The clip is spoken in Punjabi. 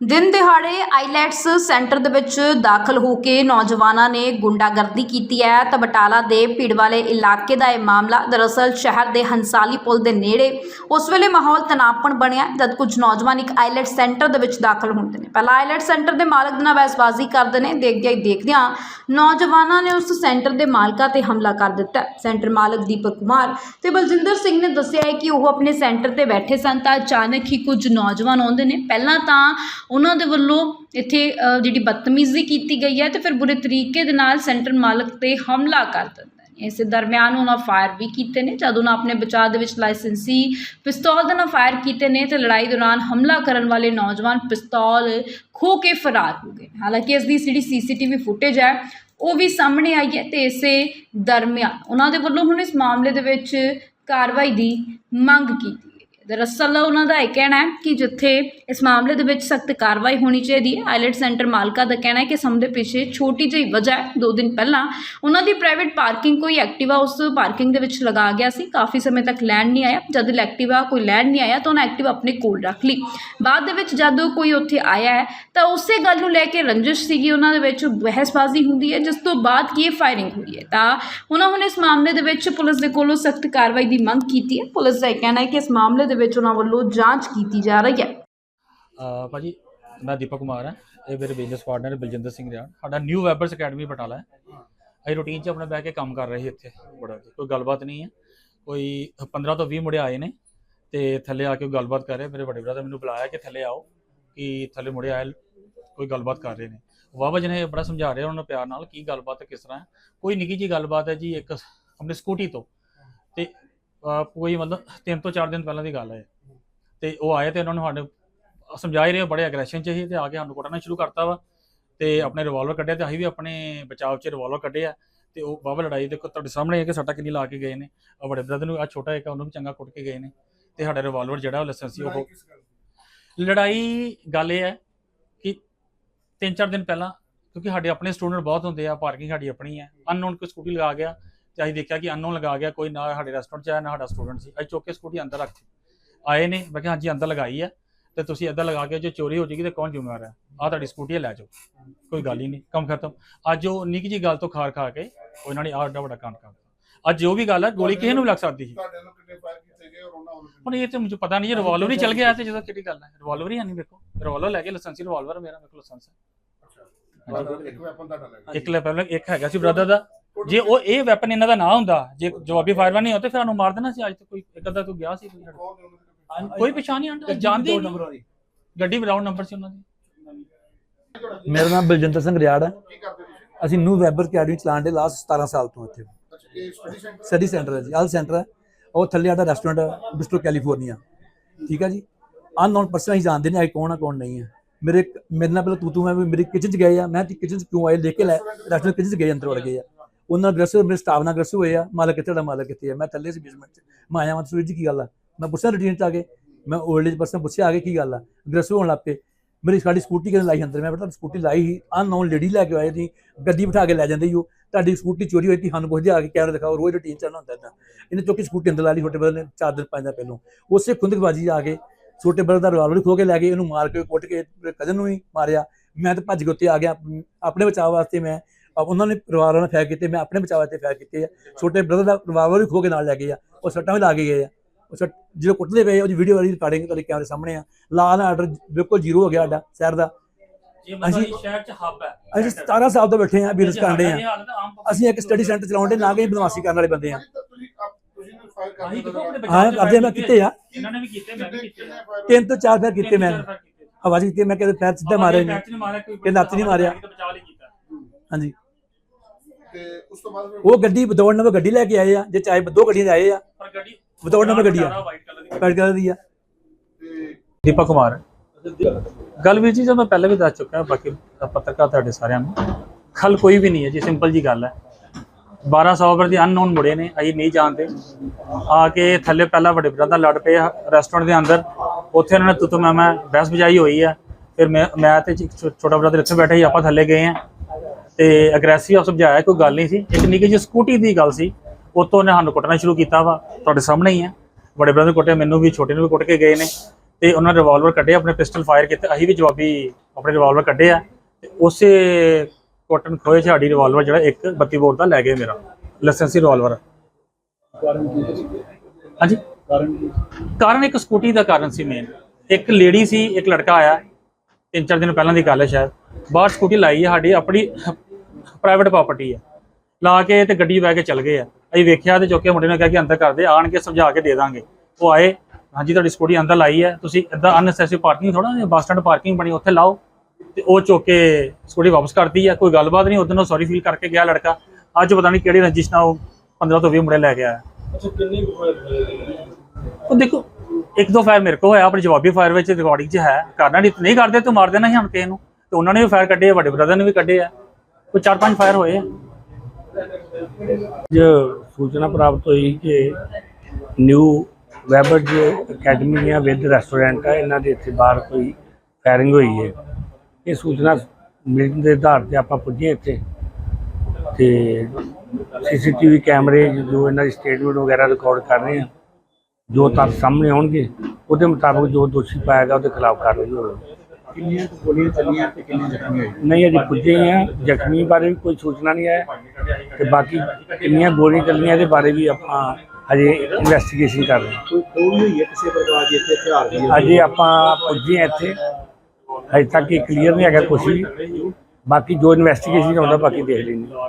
ਦਿਨ ਦਿਹਾੜੇ ਆਈਲੈਟਸ ਸੈਂਟਰ ਦੇ ਵਿੱਚ ਦਾਖਲ ਹੋ ਕੇ ਨੌਜਵਾਨਾਂ ਨੇ ਗੁੰਡਾਗਰਦੀ ਕੀਤੀ ਹੈ ਤਾਂ ਬਟਾਲਾ ਦੇ ਭੀੜ ਵਾਲੇ ਇਲਾਕੇ ਦਾ ਇਹ ਮਾਮਲਾ ਦਰਅਸਲ ਸ਼ਹਿਰ ਦੇ ਹੰਸਾਲੀ ਪੁਲ ਦੇ ਨੇੜੇ ਉਸ ਵੇਲੇ ਮਾਹੌਲ ਤਣਾਪਣ ਬਣਿਆ, ਜਦ ਕੁਝ ਨੌਜਵਾਨ ਇੱਕ ਆਈਲੈਟ ਸੈਂਟਰ ਦੇ ਵਿੱਚ ਦਾਖਲ ਹੁੰਦੇ ਨੇ। ਪਹਿਲਾਂ ਆਈਲੈਟ ਸੈਂਟਰ ਦੇ ਮਾਲਕ ਦੇ ਨਾਲ ਬਹਿਸਬਾਜ਼ੀ ਕਰਦੇ ਨੇ, ਦੇਖਦਿਆਂ ਹੀ ਦੇਖਦਿਆਂ ਨੌਜਵਾਨਾਂ ਨੇ ਉਸ ਸੈਂਟਰ ਦੇ ਮਾਲਕਾਂ ਤੇ ਹਮਲਾ ਕਰ ਦਿੱਤਾ। ਸੈਂਟਰ ਮਾਲਕ ਦੀਪਕ ਕੁਮਾਰ ਤੇ ਬਲਜਿੰਦਰ ਸਿੰਘ ਨੇ ਦੱਸਿਆ ਹੈ ਕਿ ਉਹ ਆਪਣੇ ਸੈਂਟਰ ਤੇ ਬੈਠੇ ਸਨ ਤਾਂ ਅਚਾਨਕ ਹੀ ਕੁਝ ਨੌਜਵਾਨ ਆਉਂਦੇ ਨੇ। ਪਹਿਲਾਂ ਤਾਂ ਉਹਨਾਂ ਦੇ ਵੱਲੋਂ ਇੱਥੇ ਜਿਹੜੀ ਬਦਤਮੀਜ਼ੀ ਕੀਤੀ ਗਈ ਹੈ ਅਤੇ ਫਿਰ ਬੁਰੇ ਤਰੀਕੇ ਦੇ ਨਾਲ ਸੈਂਟਰ ਮਾਲਕ ਤੇ ਹਮਲਾ ਕਰ ਦਿੰਦੇ ਨੇ ਇਸੇ ਦਰਮਿਆਨ ਉਹਨਾਂ ਫਾਇਰ ਵੀ ਕੀਤੇ ਨੇ, ਜਦ ਉਹਨਾਂ ਆਪਣੇ ਬਚਾਅ ਦੇ ਵਿੱਚ ਲਾਇਸੈਂਸੀ ਪਿਸਤੌਲ ਦੇ ਨਾਲ ਫਾਇਰ ਕੀਤੇ ਨੇ ਤੇ ਲੜਾਈ ਦੌਰਾਨ ਹਮਲਾ ਕਰਨ ਵਾਲੇ ਨੌਜਵਾਨ ਪਿਸਤੌਲ ਖੋ ਕੇ ਫਰਾਰ ਹੋ ਗਏ ਹਾਲਾਂਕਿ ਇਸ ਦੀ ਜਿਹੜੀ ਸੀਸੀਟੀਵੀ ਫੁਟੇਜ ਹੈ, ਉਹ ਵੀ ਸਾਹਮਣੇ ਆਈ ਹੈ ਤੇ ਇਸੇ ਦਰਮਿਆਨ ਉਹਨਾਂ ਦੇ ਵੱਲੋਂ ਹੁਣ ਇਸ ਮਾਮਲੇ ਦੇ ਵਿੱਚ ਕਾਰਵਾਈ ਦੀ ਮੰਗ ਕੀਤੀ ਦਰਅਸਲ ਉਹਨਾਂ ਦਾ ਇਹ ਕਹਿਣਾ ਹੈ ਕਿ ਜਿੱਥੇ ਇਸ ਮਾਮਲੇ ਦੇ ਵਿੱਚ ਸਖਤ ਕਾਰਵਾਈ ਹੋਣੀ ਚਾਹੀਦੀ ਹੈ, ਆਈਲੈਟ ਸੈਂਟਰ ਮਾਲਕਾ ਦਾ ਕਹਿਣਾ ਹੈ ਕਿ ਸਮ ਦੇ ਪਿੱਛੇ ਛੋਟੀ ਜਿਹੀ ਵਜ੍ਹਾ ਹੈ। ਦੋ ਦਿਨ ਪਹਿਲਾਂ ਉਹਨਾਂ ਦੀ ਪ੍ਰਾਈਵੇਟ ਪਾਰਕਿੰਗ ਕੋਈ ਐਕਟਿਵਾ ਉਸ ਪਾਰਕਿੰਗ ਦੇ ਵਿੱਚ ਲਗਾ ਗਿਆ ਸੀ। ਕਾਫੀ ਸਮੇਂ ਤੱਕ ਲੈਣ ਨਹੀਂ ਆਇਆ। ਜਦ ਐਕਟਿਵਾ ਕੋਈ ਲੈਣ ਨਹੀਂ ਆਇਆ ਤਾਂ ਉਹਨਾਂ ਐਕਟਿਵਾ ਆਪਣੇ ਕੋਲ ਰੱਖ ਲਈ। ਬਾਅਦ ਦੇ ਵਿੱਚ ਜਦ ਕੋਈ ਉੱਥੇ ਆਇਆ ਹੈ, ਤਾਂ ਉਸੇ ਗੱਲ ਨੂੰ ਲੈ ਕੇ ਰੰਜਿਸ਼ ਸੀਗੀ। ਉਹਨਾਂ ਦੇ ਵਿੱਚ ਬਹਿਸਬਾਜ਼ੀ ਹੁੰਦੀ ਹੈ, ਜਿਸ ਤੋਂ ਬਾਅਦ ਕੀ ਫਾਇਰਿੰਗ ਹੋਈ ਹੈ? ਤਾਂ ਉਹਨਾਂ ਹੁਣ ਇਸ ਮਾਮਲੇ ਦੇ ਵਿੱਚ ਪੁਲਿਸ ਦੇ ਕੋਲੋਂ ਸਖਤ ਕਾਰਵਾਈ ਦੀ ਮੰਗ ਕੀਤੀ ਹੈ। ਪੁਲਿਸ ਦਾ ਇਹ ਕਹਿਣਾ ਹੈ ਕਿ ਇਸ ਮਾਮਲੇ ਦੇ ਵਿੱਚ ਉਹਨਾਂ ਵੱਲੋਂ ਜਾਂਚ ਕੀਤੀ ਜਾ ਰਹੀ ਹੈ। ਅਹ ਭਾਜੀ ਮੈਂ ਦੀਪਕ ਕੁਮਾਰ ਹਾਂ। ਇਹ ਮੇਰੇ ਬਿਜ਼ਨਸ ਪਾਰਟਨਰ ਬਲਜਿੰਦਰ ਸਿੰਘ ਰਿਆੜ ਸਾਡਾ ਨਿਊ ਵੈਬਰਸ ਅਕੈਡਮੀ ਬਟਾਲਾ ਹੈ। ਅਸੀਂ ਰੂਟੀਨ 'ਚ ਆਪਣੇ ਬਹਿ ਕੇ ਕੰਮ ਕਰ ਰਹੇ ਸੀ ਇੱਥੇ। ਬੜਾ ਕੋਈ ਗੱਲਬਾਤ ਨਹੀਂ ਹੈ। ਕੋਈ 15 ਤੋਂ 20 ਮੁੰਡੇ ਆਏ ਨੇ ਤੇ ਥੱਲੇ ਆ ਕੇ ਕੋਈ ਗੱਲਬਾਤ ਕਰ ਰਹੇ। ਮੇਰੇ ਵੱਡੇ ਬ੍ਰਦਰ ਮੈਨੂੰ ਬੁਲਾਇਆ ਕਿ ਥੱਲੇ ਆਓ ਕਿ ਥੱਲੇ ਮੁੰਡੇ ਆਏ ਕੋਈ ਗੱਲਬਾਤ ਕਰ ਰਹੇ ਨੇ। ਵਾਵਾ ਜੀ ਨੇ ਬੜਾ ਸਮਝਾ ਰਹੇ ਉਹਨਾਂ ਨੂੰ ਪਿਆਰ ਨਾਲ ਕੀ ਗੱਲਬਾਤ ਹੈ, ਕਿਸ ਤਰ੍ਹਾਂ ਹੈ। ਕੋਈ ਨਿੱਕੀ ਜੀ ਗੱਲਬਾਤ ਹੈ ਜੀ ਇੱਕ ਆਪਣੀ ਸਕੂਟੀ ਤੋਂ। ਤੇ ਕੋਈ ਮਤਲਬ ਤਿੰਨ ਤੋਂ ਚਾਰ ਦਿਨ ਪਹਿਲਾਂ ਦੀ ਗੱਲ ਹੈ। ਤੇ ਉਹ ਆਏ ਤੇ ਉਹਨਾਂ ਨੂੰ ਸਾਡੇ ਸਮਝਾ ਹੀ ਰਹੇ ਬੜੇ ਐਗਰੈਸ਼ਨ ਚ ਸੀ ਤੇ ਆ ਕੇ ਸਾਨੂੰ ਕੁੱਟਣਾ ਸ਼ੁਰੂ ਕਰਤਾ ਵਾ। ਤੇ ਆਪਣੇ ਰਿਵਾਲਵਰ ਕੱਢਿਆ ਤੇ ਅਸੀਂ ਵੀ ਆਪਣੇ ਬਚਾਅ ਚ ਰਿਵਾਲਵਰ ਕੱਢੇ ਆ ਤੇ ਉਹ ਬਾਬਾ ਲੜਾਈ ਦੇਖੋ ਤੁਹਾਡੇ ਸਾਹਮਣੇ ਹੈ ਕਿ ਸੱਟਾ ਕਿੰਨੀ ਲਾ ਕੇ ਗਏ ਨੇ। ਆ ਬੜੇ ਬ੍ਰਦਰ ਨੂੰ ਆ ਛੋਟਾ ਇੱਕ ਉਹਨੂੰ ਵੀ ਚੰਗਾ ਕੁੱਟ ਕੇ ਗਏ ਨੇ। ਤੇ ਸਾਡਾ ਰਿਵਾਲਵਰ ਜਿਹੜਾ ਉਹ ਲਾਇਸੈਂਸੀ ਉਹ ਲੜਾਈ ਗੱਲ ਇਹ ਹੈ ਕਿ ਤਿੰਨ ਚਾਰ ਦਿਨ ਪਹਿਲਾਂ ਕਿਉਂਕਿ ਸਾਡੇ ਆਪਣੇ ਸਟੂਡੈਂਟ ਬਹੁਤ ਹੁੰਦੇ ਆ ਪਾਰਕਿੰਗ ਸਾਡੀ ਆਪਣੀ ਹੈ। ਅਨਨੋਨ ਕੋਈ ਸਕੂਟੀ ਲਗਾ ਗਿਆ ਤੇ ਅਸੀਂ ਦੇਖਿਆ ਕਿ ਅਨਨੋਨ ਲਗਾ ਗਿਆ ਕੋਈ ਨਾ ਸਾਡੇ ਰੈਸਟੋਰੈਂਟ 'ਚ ਆਇਆ ਨਾ ਸਾਡਾ ਸਟੂਡੈਂਟ ਸੀ। ਅਸੀਂ ਚੁੱਕ ਕੇ ਸਕੂਟੀ ਅੰਦਰ ਰੱਖੀ ਆਏ ਨੇ ਮੈਂ ਕਿਹਾ ਹਾਂਜੀ ਅੰਦਰ ਲਗਾਈ ਹੈ। ਤੇ ਤੁਸੀਂ ਇੱਦਾਂ ਲਗਾ ਕੇ ਜੇ ਚੋਰੀ ਹੋ ਜਾਏਗੀ ਤੇ ਕੌਣ ਜ਼ਿੰਮੇਵਾਰ ਹੈ? ਆ ਤੁਹਾਡੀ ਸਕੂਟੀ ਲੈ ਜਾਓ। ਕੋਈ ਗੱਲ ਹੀ ਨਹੀਂ ਕੰਮ ਖਤਮ। ਅੱਜ ਉਹ ਨਿੱਕੀ ਜੀ ਗੱਲ ਤੋਂ ਖਾਰ ਖਾ ਕੇ ਉਹ ਇਹਨਾਂ ਨੇ ਆਹ ਏਡਾ ਵੱਡਾ ਕਾਂਡ ਕਰਤਾ ਅੱਜ ਜੋ ਵੀ ਗੱਲ ਹੈ ਗੋਲੀ ਕਿਸੇ ਨੂੰ ਵੀ ਲੱਗ ਸਕਦੀ ਸੀ। ਤੁਹਾਡੇ ਨੂੰ ਕਿੰਨੇ ਫਾਇਰ ਕੀਤੇ ਗਏ ਔਰ ਉਹਨਾਂ ਵੱਲੋਂ ਹੁਣ ਇਹ ਤੇ ਮੈਨੂੰ ਪਤਾ ਨਹੀਂ ਜੇ ਰਿਵਾਲਵਰ ਹੀ ਚੱਲ ਗਿਆ ਤੇ ਜਦੋਂ ਕਿਹੜੀ ਗੱਲ ਹੈ। ਰਿਵਾਲਵਰ ਹੀ ਨਹੀਂ ਵੇਖੋ ਰਿਵਾਲਵਰ ਲੈ ਕੇ ਲਾਇਸੈਂਸੀ ਰਿਵਾਲਵਰ ਮੇਰਾ ਮੇਰੇ ਕੋਲ ਲਾਇਸੈਂਸ ਹੈ। ਇੱਕ ਵੈਪਨ ਤੁਹਾਡਾ ਲੱਗਾ ਇੱਕ ਲੈ ਪਹਿਲਾਂ ਇੱਕ ਹੈਗਾ ਸੀ ਬ੍ਰਦਰ ਦਾ। ਜੇ ਉਹ ਇਹ ਵੈਪਨ ਇਹਨਾਂ ਦਾ ਨਾ ਹੁੰਦਾ ਜੇ ਜਵਾਬੀ ਫਾਇਰ ਨਹੀਂ ਹੁੰਦਾ ਫਿਰ ਸਾਨੂੰ ਮਾਰ ਦੇਣਾ ਸੀ ਅੱਜ ਤੱਕ ਕੋਈ ਇੱਕ ਅੱਧਾ ਤੂੰ ਗਿਆ ਸੀ ਕੋਈ ਸਾਡਾ। ਕੋਈ ਪਛਾਣ ਨਹੀਂ ਆਂਦਾ ਜਾਣਦੇ ਹੀ ਨਹੀਂ। ਗੱਡੀ ਵਿਦਾਊਟ ਨੰਬਰ ਸੀ ਉਹਨਾਂ ਦੀ। ਮੇਰਾ ਨਾਮ ਬਲਜਿੰਦਰ ਸਿੰਘ ਰਿਆੜ ਹੈ। ਕੀ ਕਰਦੇ ਤੁਸੀਂ? ਅਸੀਂ ਨਿਊ ਵੈਬਰ ਅਕੈਡਮੀ ਚਲਾਉਣ ਦੇ ਲਾਸਟ 17 ਸਾਲ ਤੋਂ ਇੱਥੇ। ਅੱਛਾ ਇਹ ਸਟੱਡੀ ਸੈਂਟਰ ਸਟੱਡੀ ਸੈਂਟਰ ਹੈ ਜੀ ਆਲ ਸੈਂਟਰ ਹੈ। ਉਹ ਥੱਲੇ ਸਾਡਾ ਰੈਸਟੋਰੈਂਟ ਹੈ ਬਿਸਟੋ ਕੈਲੀਫੋਰਨੀਆ ਠੀਕ ਹੈ ਜੀ? ਅਨਨੋਨ ਪਰਸਨ ਹੀ ਜਾਣਦੇ ਨੇ ਆਈ ਕੌਣ ਆ ਕੌਣ ਨਹੀਂ ਹੈ ਮੇਰੇ ਮੇਰੇ ਨਾਲ ਪਹਿਲਾਂ ਤੂੰ ਤੂੰ ਮੈਂ ਵੀ ਮੇਰੀ ਕਿਚਨ ਚ ਗਏ ਆ। ਮੈਂ ਕਿਚਨ ਚ ਕਿਉਂ ਆਏ? ਲੈ ਕੇ ਲੈ। ਰੈਸਟੋਰੈਂਟ ਕਿਚਨ ਚ ਗਏ ਅੰਦਰ ਵੜ ਗਏ ਆ। ਉਹਨਾਂ ਨਾਲ ਅਗਰੈਸਿਵ ਮੇਰੇ ਸਟਾਫ ਨਾਲ ਅਗਰੈਸਿਵ ਹੋਏ ਆ, ਮਾਲਕ ਕਿੱਥੇ ਦਾ ਮਾਲਕ ਕਿੱਥੇ ਆ। ਮੈਂ ਥੱਲੇ ਸੀ ਬੇਸਮੈਂਟ ਚ। ਮੈਂ ਆਇਆ ਮੈਂ ਸੂਰਜ ਜੀ ਕੀ ਗੱਲ ਆ? ਮੈਂ ਪੁੱਛਿਆ ਰੂਟੀਨ ਚ ਆ ਕੇ, ਮੈਂ 올ਡ ਏਜ ਪਰਸਨ ਪੁੱਛਿਆ ਆ ਕੇ ਕੀ ਗੱਲ ਆ? ਅਗਰੈਸਿਵ ਹੋਣ ਲੱਗ ਪਏ। ਮੇਰੀ ਸਾਡੀ ਸਕੂਟੀ ਕਿਹਨੇ ਲਾਈ ਅੰਦਰ? ਮੈਂ ਬੇਟਾ ਸਕੂਟੀ ਲਾਈ ਹੀ ਅਨਨੋਨ ਲੇਡੀ ਲੈ ਕੇ ਆਏ ਸੀ। ਗੱਡੀ ਬਿਠਾ ਕੇ ਲੈ ਜਾਂਦੇ ਹੀ ਉਹ। ਤੁਹਾਡੀ ਸਕੂਟੀ ਚੋਰੀ ਹੋਈ ਸੀ, ਸਾਨੂੰ ਪੁੱਛਦੇ ਆ ਕੇ ਕੈਮਰਾ ਦਿਖਾਓ, ਰੋਜ਼ ਰੂਟੀਨ ਚੱਲਣਾ ਹੁੰਦਾ ਤਾਂ ਇਹਨੇ ਚੁੱਕੀ ਸਕੂਟੀ ਅੰਦਰ ਲਾ ਲਈ, ਛੋਟੇ ਬਦਰ ਨੇ, ਚਾਰ ਦਿਨ ਪੰਜ ਦਿਨ ਪਹਿਲੋਂ। ਉਸੇ ਖੁੰਦਕਬਾਜੀ ਆ ਕੇ, ਛੋਟੇ ਬਦਰ ਦਾ ਰਿਵਾਲਵਰ ਖੋ ਕੇ ਲੈ ਗਏ, ਇਹਨੂੰ ਮਾਰ ਕੇ ਕੁੱਟ ਕੇ ਕਜ਼ਨ ਨੂੰ ਵੀ ਮਾਰਿਆ। ਮੈਂ ਤਾਂ ਭੱਜ ਕੇ ਉੱਤੇ ਆ ਗਿਆ। ਆਪਣੇ ਬਚਾਅ ਵਾਸਤੇ ਮੈਂ ਉਹਨਾਂ ਨੇ ਰਿਵਾਲਵਰ ਨਾਲ ਫਾਇਰ ਕੀਤੇ ਮੈਂ ਆਪਣੇ ਬਚਾਅ ਵਾਸਤੇ ਫਾਇਰ ਕੀਤੇ ਆ। ਛੋਟੇ ਬ੍ਰਦਰ ਦਾ ਰਿਵਾਲਵਰ ਵੀ ਖੋ ਕੇ ਨਾਲ ਲੈ ਗਏ ਆ ਉਹ ਸੱਟਾਂ ਵੀ ਲਾ ਕੇ ਗਏ ਆ। ਉਹ ਸੱਟ ਜਦੋਂ ਕੁੱਟਦੇ ਪਏ ਉਹਦੀ ਵੀਡੀਓ ਵਾਲੀ ਰਿਕਾਰਡਿੰਗ ਤੁਹਾਡੇ ਕੈਮਰੇ ਸਾਹਮਣੇ ਆ। ਲਾ ਨਾ ਆਰਡਰ ਬਿਲਕੁਲ ਜ਼ੀਰੋ ਹੋ ਗਿਆ ਸਾਡਾ ਸ਼ਹਿਰ ਦਾ। ਮਤਲਬ ਸ਼ਹਿਰ ਚ ਹੱਬ ਹੈ। ਅਸੀਂ 17 ਸਾਲ ਤੋਂ ਬੈਠੇ ਆ ਬਿਜ਼ਨਸ ਕਰਦੇ ਆ। ਅਸੀਂ ਇੱਕ ਸਟੱਡੀ ਸੈਂਟਰ ਚਲਾਉਂਦੇ ਨਾ ਕਿ ਬਦਮਾਸ਼ੀ ਕਰਨ ਵਾਲੇ ਬੰਦੇ ਆ। ਅਸੀਂ ਹੋ ਕਰਦੇ ਮੈਂ ਕੀਤੇ ਆ। ਇਹਨਾਂ ਨੇ ਵੀ ਕੀਤੇ ਮੈਂ ਵੀ ਕੀਤੇ। ਕਿੰਨੇ ਫਾਇਰ ਤਿੰਨ ਤੋਂ ਚਾਰ ਫੇਰ ਕੀਤੇ ਮੈਂ। 'ਚ ਕੀਤੇ। ਮੈਂ ਕਿਤੇ ਪੈਰ ਸਿੱਧਾ ਮਾਰੇ ਨੇ ਕਿ ਲੱਤ ਨਹੀਂ ਮਾਰਿਆ। ਹਾਂਜੀ। ਤੇ ਉਸ ਤੋਂ ਬਾਅਦ ਫਿਰ ਉਹ ਗੱਡੀ ਵਿਦੌੜ ਨੰਬਰ ਗੱਡੀ ਲੈ ਕੇ ਆਏ ਆ ਜੇ ਚਾਹੇ ਦੋ ਗੱਡੀਆਂ 'ਚ ਆਏ ਆ। ਪਰ ਗੱਡੀ ਵਿਦੌੜ ਨੰਬਰ ਗੱਡੀ ਆ। ਵਾਈਟ ਕਲਰ ਦੀ ਕਰ ਦੀ ਆ। ਤੇ ਦੀਪਕ ਕੁਮਾਰ। ਗੱਲ ਵੀ ਜੀ ਜੋ ਮੈਂ ਪਹਿਲੇ ਵੀ ਦੱਸ ਚੁੱਕਾ ਬਾਕੀ ਪੱਤਰਕਾਰ ਤੁਹਾਡੇ ਸਾਰਿਆਂ ਨੂੰ ਖਲ ਕੋਈ ਵੀ ਨਹੀਂ ਹੈ ਜੀ ਸਿੰਪਲ ਜੀ ਗੱਲ ਹੈ। 1200 ਪਰ ਦੀ ਅਨਨੋਨ ਮੁੜੇ ਨੇ ਅਸੀਂ ਨਹੀਂ ਜਾਣਦੇ। ਆ ਕੇ ਥੱਲੇ ਪਹਿਲਾਂ ਵੱਡੇ ਬ੍ਰਦਰ ਲੜ ਪਏ ਰੈਸਟੋਰੈਂਟ ਦੇ ਅੰਦਰ। ਉੱਥੇ ਉਹਨਾਂ ਨੇ ਤੁਤ ਮੈਂ ਮੈਂ ਬਹਿਸ ਬਜਾਈ ਹੋਈ ਆ। ਫਿਰ ਮੈਂ ਮੈਂ ਤੇ ਛੋਟਾ ਬ੍ਰਦਰ ਇੱਥੇ ਬੈਠੇ ਸੀ ਆਪਾਂ ਥੱਲੇ ਗਏ ਆ। ਤੇ ਅਗਰੈਸਿਵ ਸਮਝਾਇਆ, ਕੋਈ ਗੱਲ ਨਹੀਂ ਸੀ। ਇੱਕ ਨਿੱਕੀ ਜਿਹੀ ਸਕੂਟੀ ਦੀ ਗੱਲ ਸੀ। ਉਤੋਂ ਨੇ ਸਾਨੂੰ ਕੁੱਟਣਾ ਸ਼ੁਰੂ ਕੀਤਾ ਵਾ। ਤੁਹਾਡੇ ਸਾਹਮਣੇ ਹੀ ਆ। ਵੱਡੇ ਬ੍ਰਦਰ ਕੁੱਟਿਆ, ਮੈਨੂੰ ਵੀ, ਛੋਟੇ ਨੂੰ ਵੀ ਕੁੱਟ ਕੇ ਗਏ ਨੇ। ਤੇ ਉਹਨਾਂ ਨੇ ਰਿਵਾਲਵਰ ਕੱਢੇ, ਆਪਣੇ ਪਿਸਟਲ ਫਾਇਰ ਕੀਤੇ। ਅਸੀਂ ਵੀ ਜਵਾਬੀ ਆਪਣੇ ਰਿਵਾਲਵਰ ਕੱਢੇ ਆ। ਤੇ ਉਸੇ ਕੋਟਨ ਖੋਏ 'ਚ ਸਾਡੀ ਰਿਵਾਲਵਰ ਜਿਹੜਾ ਇੱਕ 32 ਬੋਰ ਦਾ ਲੈ ਗਏ ਮੇਰਾ। ਲਾਇਸੈਂਸੀ ਰਿਵਾਲਵਰ ਹਾਂਜੀ? ਕਾਰਨ ਇੱਕ ਸਕੂਟੀ ਦਾ ਕਾਰਨ ਸੀ ਮੇਨ ਇੱਕ ਲੇਡੀ ਸੀ, ਇੱਕ ਲੜਕਾ ਆਇਆ। ਤਿੰਨ ਚਾਰ ਦਿਨ ਪਹਿਲਾਂ ਦੀ ਗੱਲ ਹੈ ਸ਼ਾਇਦ। ਬਾਹਰ ਸਕੂਟੀ ਲਾਈ ਹੈ ਸਾਡੀ, ਆਪਣੀ ਪ੍ਰਾਈਵੇਟ ਪ੍ਰਾਪਰਟੀ ਹੈ ਲਾ ਕੇ ਤੇ ਗੱਡੀ ਬਹਿ ਕੇ ਚੱਲ ਗਏ ਆ। ਅਸੀਂ ਵੇਖਿਆ ਤੇ ਚੁੱਕੇ ਮੁੰਡੇ ਨੇ ਕਿਹਾ ਕਿ ਅੰਦਰ ਕਰਦੇ ਆਣ ਕੇ ਸਮਝਾ ਕੇ ਦੇ ਦਾਂਗੇ। ਉਹ ਆਏ ਹਾਂਜੀ ਤੁਹਾਡੀ ਸਕੂਟੀ ਅੰਦਰ ਲਾਈ ਹੈ ਤੁਸੀਂ ਇਦਾਂ ਅਨਨੈਸੈਸਰੀ ਪਾਰਕਿੰਗ ਥੋੜਾ ਬੱਸ ਸਟੈਂਡ ਪਾਰਕਿੰਗ ਬਣੀ ਉੱਥੇ ਲਾਓ। ਤੇ ਉਹ ਚੁੱਕ ਕੇ ਸਕੂਟੀ ਵਾਪਸ ਕਰਤੀ ਹੈ ਕੋਈ ਗੱਲਬਾਤ ਨਹੀਂ ਉਦੋਂ ਸੌਰੀ ਫੀਲ ਕਰਕੇ ਗਿਆ ਲੜਕਾ। ਅੱਜ ਪਤਾ ਨਹੀਂ ਕਿਹੜੀ ਰੰਜਿਸ਼ ਨਾਲ ਉਹ 15 ਤੋਂ 20 ਮੁੰਡੇ ਲੈ ਕੇ ਆਇਆ। ਉਹ ਦੇਖੋ ਇੱਕ ਦੋ ਫਾਇਰ ਮੇਰੇ ਕੋ ਹੋਇਆ ਆਪਣੀ ਜਵਾਬੀ ਫਾਇਰ ਵਿੱਚ ਰਿਕਾਰਡਿੰਗ 'ਚ ਹੈ। ਕਰਨਾ ਨਹੀਂ ਨਹੀਂ ਕਰਦੇ ਤੂੰ ਮਾਰ ਦੇਣਾ ਸੀ ਹੁਣ ਕਿਸੇ ਨੂੰ। ਤੇ ਉਹਨਾਂ ਨੇ ਵੀ ਫਾਇਰ ਕੱਢੇ ਆ, ਵੱਡੇ ਬ੍ਰਦਰ ਨੇ ਵੀ ਕੱਢੇ ਆ। ਕੋਈ ਚਾਰ ਪੰਜ ਫਾਇਰ ਹੋਏ ਆ। ਸੂਚਨਾ ਪ੍ਰਾਪਤ ਹੋਈ ਕਿ ਨਿਊ ਵੈਬਰਜ ਅਕੈਡਮੀ ਜਾਂ ਵਿਦ ਰੈਸਟੋਰੈਂਟ ਆ, ਇਹਨਾਂ ਦੇ ਇੱਥੇ ਬਾਹਰ ਕੋਈ ਫਾਇਰਿੰਗ ਹੋਈ ਹੈ। ਇਹ ਸੂਚਨਾ ਮਿਲਣ ਦੇ ਆਧਾਰ ਤੇ ਆਪਾਂ ਪੁੱਜੇ ਇੱਥੇ। ਤੇ ਸੀਸੀਟੀਵੀ ਕੈਮਰੇ ਜੋ ਇਹਨਾਂ ਦੀ ਸਟੇਟਮੈਂਟ ਵਗੈਰਾ ਰਿਕਾਰਡ ਕਰ ਰਹੇ ਆ, ਜੋ ਤੱਥ ਸਾਹਮਣੇ ਆਉਣਗੇ, ਉਹਦੇ ਮੁਤਾਬਕ ਜੋ ਦੋਸ਼ੀ ਪਾਇਆ ਗਿਆ, ਉਹਦੇ ਖਿਲਾਫ ਕਾਰਵਾਈ ਹੋਵੇਗੀ। ਕਿੰਨੀਆਂ ਕੁ ਗੋਲੀਆਂ ਚੱਲੀਆਂ ਤੇ ਕਿੰਨੇ ਜ਼ਖਮੀ ਹੋਏ ਨਹੀਂ ਅਜੇ ਪੁੱਜੇ ਹੀ ਆ ਜ਼ਖਮੀ ਬਾਰੇ ਵੀ ਕੋਈ ਸੂਚਨਾ ਨਹੀਂ ਹੈ ਤੇ ਬਾਕੀ ਕਿੰਨੀਆਂ ਗੋਲੀਆਂ ਚੱਲੀਆਂ ਇਹਦੇ ਬਾਰੇ ਵੀ ਆਪਾਂ ਹਜੇ ਇਨਵੈਸਟੀਗੇਸ਼ਨ ਕਰ ਰਹੇ ਹਾਂ। ਕੋਈ ਖੋਲ ਹੋਈ ਹੈ ਕਿਸੇ ਪ੍ਰਕਾਰ ਦੀ ਇੱਥੇ ਹਥਿਆਰ ਦੀ ਅਜੇ ਆਪਾਂ ਪੁੱਜੇ ਹਾਂ ਇੱਥੇ। ਹਜੇ ਤੱਕ ਇਹ ਕਲੀਅਰ ਨਹੀਂ ਹੈਗਾ ਕੁਛ ਵੀ। ਬਾਕੀ ਜੋ ਇਨਵੈਸਟੀਗੇਸ਼ਨ ਹੁੰਦਾ ਬਾਕੀ ਦੇਖ ਹਾਂ।